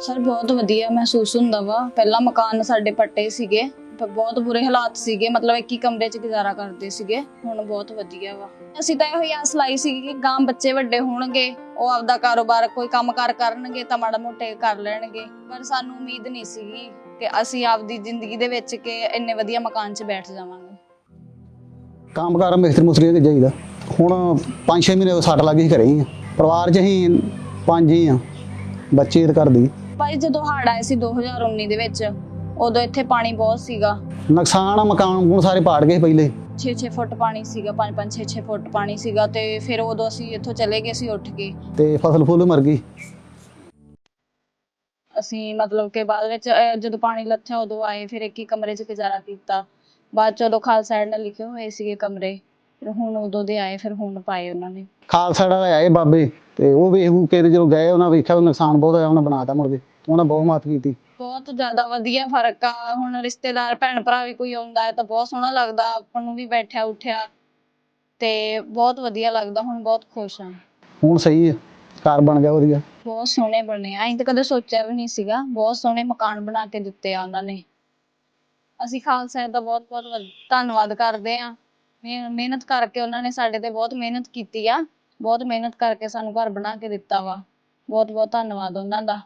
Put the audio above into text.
Sir, ਬਹੁਤ ਵਧੀਆ ਮਹਿਸੂਸ ਹੁੰਦਾ ਵਾ। ਪਹਿਲਾਂ ਮਕਾਨ ਸਾਡੇ ਪੱਟੇ ਸੀਗੇ ਪਰ ਬਹੁਤ ਬੁਰੇ ਹਾਲਾਤ ਸੀਗੇ, ਮਤਲਬ ਇੱਕ ਹੀ ਕਮਰੇ 'ਚ ਗੁਜ਼ਾਰਾ ਕਰਦੇ ਸੀਗੇ, ਹੁਣ ਬਹੁਤ ਵਧੀਆ ਵਾ। ਅਸੀਂ ਤਾਂ ਇਹੋ ਹੀ ਆਸ ਲਾਈ ਸੀ ਕਿ ਗਾਂ ਬੱਚੇ ਵੱਡੇ ਹੋਣਗੇ, ਉਹ ਆਪਦਾ ਕਾਰੋਬਾਰ ਕੋਈ ਕੰਮਕਾਰ ਕਰਨਗੇ ਤਾਂ ਮਾੜਾ ਮੋਟੇ ਕਰ ਲੈਣਗੇ। ਪਰ ਸਾਨੂੰ ਉਮੀਦ ਨਹੀਂ ਸੀਗੀ ਕਿ ਅਸੀਂ ਆਪਦੀ ਜ਼ਿੰਦਗੀ ਦੇ ਵਿੱਚ ਕਿ ਇੰਨੇ ਵਧੀਆ ਮਕਾਨ 'ਚ ਬੈਠ ਜਾਵਾਂਗੇ। ਕੰਮ ਕਾਰ ਮਿਸਤਰੀ ਮੁਸਤਰੀ ਤੇ ਜਾਈਦਾ। ਹੁਣ 5-6 ਮਹੀਨੇ ਸੱਟ ਲੱਗੀ ਘਰੇ ਹੀ ਆ। ਪਰਿਵਾਰ 'ਚ ਅਸੀਂ ਪੰਜ ਹੀ ਆ। ਬੱਚੇ ਤੇ ਘਰ ਦੀ। ਭਾਈ ਜਦੋਂ ਹੜ੍ਹ ਆਏ ਸੀ 2019 ਦੇ ਵਿੱਚ ਉਦੋਂ ਇੱਥੇ ਪਾਣੀ ਬਹੁਤ ਸੀਗਾ। ਨੁਕਸਾਨ ਆ ਮਕਾਨ ਹੁਣ ਸਾਰੇ ਪਾੜ ਗਏ ਪਹਿਲੇ। 6-6 ਫੁੱਟ ਪਾਣੀ ਸੀਗਾ 5-5 6-6 ਫੁੱਟ ਪਾਣੀ ਸੀਗਾ ਤੇ ਫਿਰ ਉਦੋਂ ਅਸੀਂ ਇੱਥੋਂ ਚਲੇ ਗਏ ਸੀ ਉੱਠ ਕੇ। ਤੇ ਫਸਲ ਫੁੱਲ ਮਰ ਗਈ। ਅਸੀਂ ਮਤਲਬ ਕਿ ਬਾਅਦ ਵਿੱਚ ਅਹ, ਜਦੋਂ ਪਾਣੀ ਲੱਥਾ ਉਦੋਂ ਆਏ ਫਿਰ ਇੱਕ ਹੀ ਕਮਰੇ 'ਚ ਗੁਜ਼ਾਰਾ ਕੀਤਾ। ਬਾਅਦ 'ਚ ਉਦੋਂ ਖਾਲਸਾ ਏਡ ਨਾਲ ਲਿਖੇ ਹੋਏ ਸੀਗੇ ਕਮਰੇ। ਫਿਰ ਹੁਣ ਉਦੋਂ ਦੇ ਆਏ ਫਿਰ ਹੁਣ ਪਾਏ ਉਹਨਾਂ ਨੇ। ਖਾਲਸਾ ਦਾ ਆਏ ਬਾਬੇ। ਤੇ ਉਹ ਵੇਖੂ ਕੇ ਤੇ ਜਦੋਂ ਗਏ ਉਹਨਾਂ ਵੇਖਿਆ ਵੀ ਨੁਕਸਾਨ ਬਹੁਤ ਹੋਇਆ ਉਹਨਾਂ ਬਣਾਤਾ ਮੁੜ ਕੇ। ਉਹਨਾਂ ਬਹੁਤ ਮਦਦ ਕੀਤੀ। ਬਹੁਤ ਜ਼ਿਆਦਾ ਵਧੀਆ ਫ਼ਰਕ ਆ। ਹੁਣ ਰਿਸ਼ਤੇਦਾਰ ਭੈਣ ਭਰਾ ਵੀ ਕੋਈ ਆਉਂਦਾ ਹੈ ਤਾਂ ਬਹੁਤ ਸੋਹਣਾ ਲੱਗਦਾ। ਆਪਾਂ ਨੂੰ ਵੀ ਬੈਠਿਆ ਉੱਠਿਆ ਤੇ ਬਹੁਤ ਵਧੀਆ ਲੱਗਦਾ। ਹੁਣ ਬਹੁਤ ਖੁਸ਼ ਹਾਂ ਹੁਣ ਸਹੀ ਹੈ ਘਰ ਬਣ ਗਿਆ ਵਧੀਆ। ਬਹੁਤ ਸੋਹਣੇ ਬਣੇ ਆ। ਅਸੀਂ ਤਾਂ ਕਦੇ ਸੋਚਿਆ ਵੀ ਨਹੀਂ ਸੀਗਾ। ਬਹੁਤ ਸੋਹਣੇ ਮਕਾਨ ਬਣਾ ਕੇ ਦਿੱਤੇ ਆ ਉਹਨਾਂ ਨੇ। ਅਸੀਂ ਖਾਲਸਾ ਦਾ ਬਹੁਤ ਬਹੁਤ ਧੰਨਵਾਦ ਕਰਦੇ ਆ। ਮਿਹਨਤ ਕਰਕੇ ਉਹਨਾਂ ਨੇ ਸਾਡੇ ਤੇ ਬਹੁਤ ਮਿਹਨਤ ਕੀਤੀ ਆ। ਬਹੁਤ ਮਿਹਨਤ ਕਰਕੇ ਸਾਨੂੰ ਘਰ ਬਣਾ ਕੇ ਦਿੱਤਾ ਵਾ। ਬਹੁਤ ਬਹੁਤ ਧੰਨਵਾਦ ਉਹਨਾਂ ਦਾ।